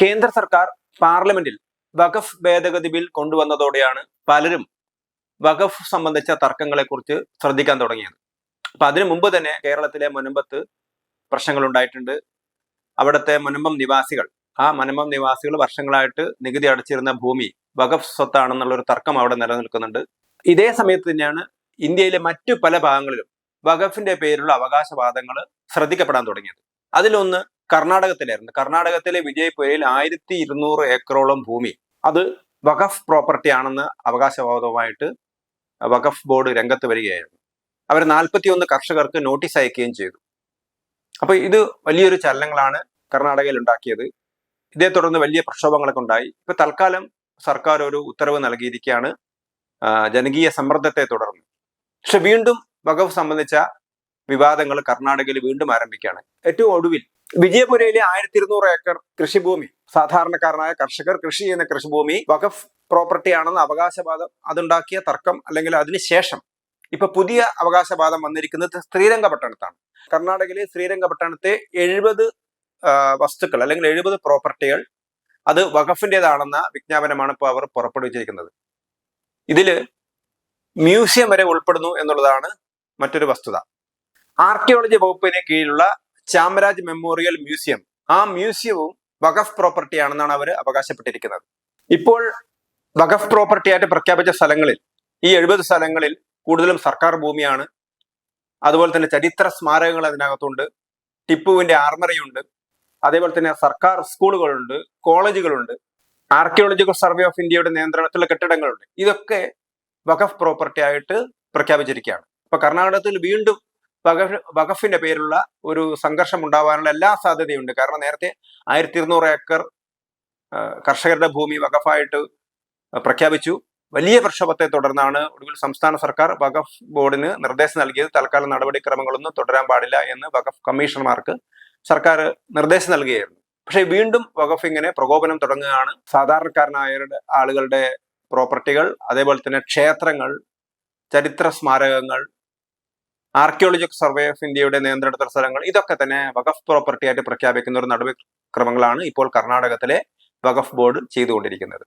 കേന്ദ്ര സർക്കാർ പാർലമെന്റിൽ വഖഫ് ഭേദഗതി ബിൽ കൊണ്ടുവന്നതോടെയാണ് പലരും വഖഫ് സംബന്ധിച്ച തർക്കങ്ങളെക്കുറിച്ച് ശ്രദ്ധിക്കാൻ തുടങ്ങിയത്. അപ്പൊ അതിനു മുമ്പ് തന്നെ കേരളത്തിലെ മുനമ്പത്ത് പ്രശ്നങ്ങൾ ഉണ്ടായിട്ടുണ്ട് അവിടുത്തെ മുനമ്പം നിവാസികൾ ആ മുനമ്പം നിവാസികൾ വർഷങ്ങളായിട്ട് നികുതി അടച്ചിരുന്ന ഭൂമി വഖഫ് സ്വത്താണെന്നുള്ള ഒരു തർക്കം അവിടെ നിലനിൽക്കുന്നുണ്ട്. ഇതേ സമയത്ത് തന്നെയാണ് ഇന്ത്യയിലെ മറ്റു പല ഭാഗങ്ങളിലും വഖഫിന്റെ പേരിലുള്ള അവകാശവാദങ്ങൾ ശ്രദ്ധിക്കപ്പെടാൻ തുടങ്ങിയത്. അതിലൊന്ന് കർണാടകത്തിലായിരുന്നു. കർണാടകത്തിലെ വിജയപുരയിൽ ആയിരത്തി ഇരുന്നൂറ് ഏക്കറോളം ഭൂമി. അത് വഖഫ് പ്രോപ്പർട്ടി ആണെന്ന് അവകാശവാദവുമായിട്ട് വഖഫ് ബോർഡ് രംഗത്ത് വരികയായിരുന്നു. അവർ നാൽപ്പത്തിയൊന്ന് കർഷകർക്ക് നോട്ടീസ് അയക്കുകയും ചെയ്തു. അപ്പൊ ഇത് വലിയൊരു ചലനങ്ങളാണ് കർണാടകയിൽ ഉണ്ടാക്കിയത്. ഇതേ തുടർന്ന് വലിയ പ്രക്ഷോഭങ്ങളൊക്കെ ഉണ്ടായി. ഇപ്പൊ തൽക്കാലം സർക്കാർ ഒരു ഉത്തരവ് നൽകിയിരിക്കുകയാണ്. ജനകീയ സമ്മർദ്ദത്തെ തുടർന്ന്. പക്ഷെ വീണ്ടും വഖഫ് സംബന്ധിച്ച വിവാദങ്ങൾ കർണാടകയിൽ വീണ്ടും ആരംഭിക്കുകയാണ്. ഏറ്റവും ഒടുവിൽ വിജയപുരയിലെ ആയിരത്തി ഇരുന്നൂറ് ഏക്കർ കൃഷിഭൂമി സാധാരണക്കാരനായ കർഷകർ കൃഷി ചെയ്യുന്ന കൃഷിഭൂമി വഖഫ് പ്രോപ്പർട്ടി ആണെന്ന് അവകാശവാദം അതുണ്ടാക്കിയ തർക്കം അല്ലെങ്കിൽ അതിനുശേഷം ഇപ്പൊ പുതിയ അവകാശവാദം വന്നിരിക്കുന്നത് ശ്രീരംഗപട്ടണത്താണ് കർണാടകയിലെ ശ്രീരംഗപട്ടണത്തെ എഴുപത് വസ്തുക്കൾ അല്ലെങ്കിൽ എഴുപത് പ്രോപ്പർട്ടികൾ അത് വഖഫിന്റെതാണെന്ന വിജ്ഞാപനമാണ് ഇപ്പോൾ അവർ പുറപ്പെടുവിച്ചിരിക്കുന്നത്. ഇതിൽ മ്യൂസിയം വരെ ഉൾപ്പെടുന്നു എന്നുള്ളതാണ് മറ്റൊരു വസ്തുത. ആർക്കിയോളജി വകുപ്പിന് കീഴിലുള്ള ചാമരാജ് മെമ്മോറിയൽ മ്യൂസിയം. ആ മ്യൂസിയവും വഖഫ് പ്രോപ്പർട്ടി ആണെന്നാണ് അവർ അവകാശപ്പെട്ടിരിക്കുന്നത്. ഇപ്പോൾ വഖഫ് പ്രോപ്പർട്ടി ആയിട്ട് പ്രഖ്യാപിച്ച സ്ഥലങ്ങളിൽ ഈ എഴുപത് സ്ഥലങ്ങളിൽ കൂടുതലും സർക്കാർ ഭൂമിയാണ്. അതുപോലെ തന്നെ ചരിത്ര സ്മാരകങ്ങൾ അതിനകത്തുണ്ട്. ടിപ്പുവിന്റെ ആർമറിയുണ്ട്. അതേപോലെ തന്നെ സർക്കാർ സ്കൂളുകളുണ്ട് കോളേജുകളുണ്ട്. ആർക്കിയോളജിക്കൽ സർവേ ഓഫ് ഇന്ത്യയുടെ നിയന്ത്രണത്തിലുള്ള കെട്ടിടങ്ങളുണ്ട്. ഇതൊക്കെ വഖഫ് പ്രോപ്പർട്ടി ആയിട്ട് പ്രഖ്യാപിച്ചിരിക്കുകയാണ്. ഇപ്പൊ കർണാടകത്തിൽ വീണ്ടും വഖഫിന്റെ പേരിലുള്ള ഒരു സംഘർഷം ഉണ്ടാവാനുള്ള എല്ലാ സാധ്യതയുണ്ട്. കാരണം നേരത്തെ ആയിരത്തി ഇരുന്നൂറ് ഏക്കർ കർഷകരുടെ ഭൂമി വഖഫായിട്ട് പ്രഖ്യാപിച്ചു. വലിയ പ്രക്ഷോഭത്തെ തുടർന്നാണ് ഒടുവിൽ സംസ്ഥാന സർക്കാർ വഖഫ് ബോർഡിന് നിർദ്ദേശം നൽകിയത്. തൽക്കാലം നടപടിക്രമങ്ങളൊന്നും തുടരാൻ പാടില്ല എന്ന് വഖഫ് കമ്മീഷണർമാർക്ക് സർക്കാർ നിർദ്ദേശം നൽകുകയായിരുന്നു പക്ഷേ വീണ്ടും വഖഫ് ഇങ്ങനെ പ്രകോപനം തുടങ്ങുകയാണ്. സാധാരണക്കാരനായ ആളുകളുടെ പ്രോപ്പർട്ടികൾ അതേപോലെ തന്നെ ക്ഷേത്രങ്ങൾ ചരിത്ര സ്മാരകങ്ങൾ ആർക്കിയോളജിക്കൽ സർവേ ഓഫ് ഇന്ത്യയുടെ നിയന്ത്രണത്തിലുള്ള സ്ഥലങ്ങൾ. ഇതൊക്കെ തന്നെ വഖഫ് പ്രോപ്പർട്ടി ആയിട്ട് പ്രഖ്യാപിക്കുന്ന ഒരു നടപടിക്രമങ്ങളാണ് ഇപ്പോൾ കർണാടകത്തിലെ വഖഫ് ബോർഡ് ചെയ്തുകൊണ്ടിരിക്കുന്നത്.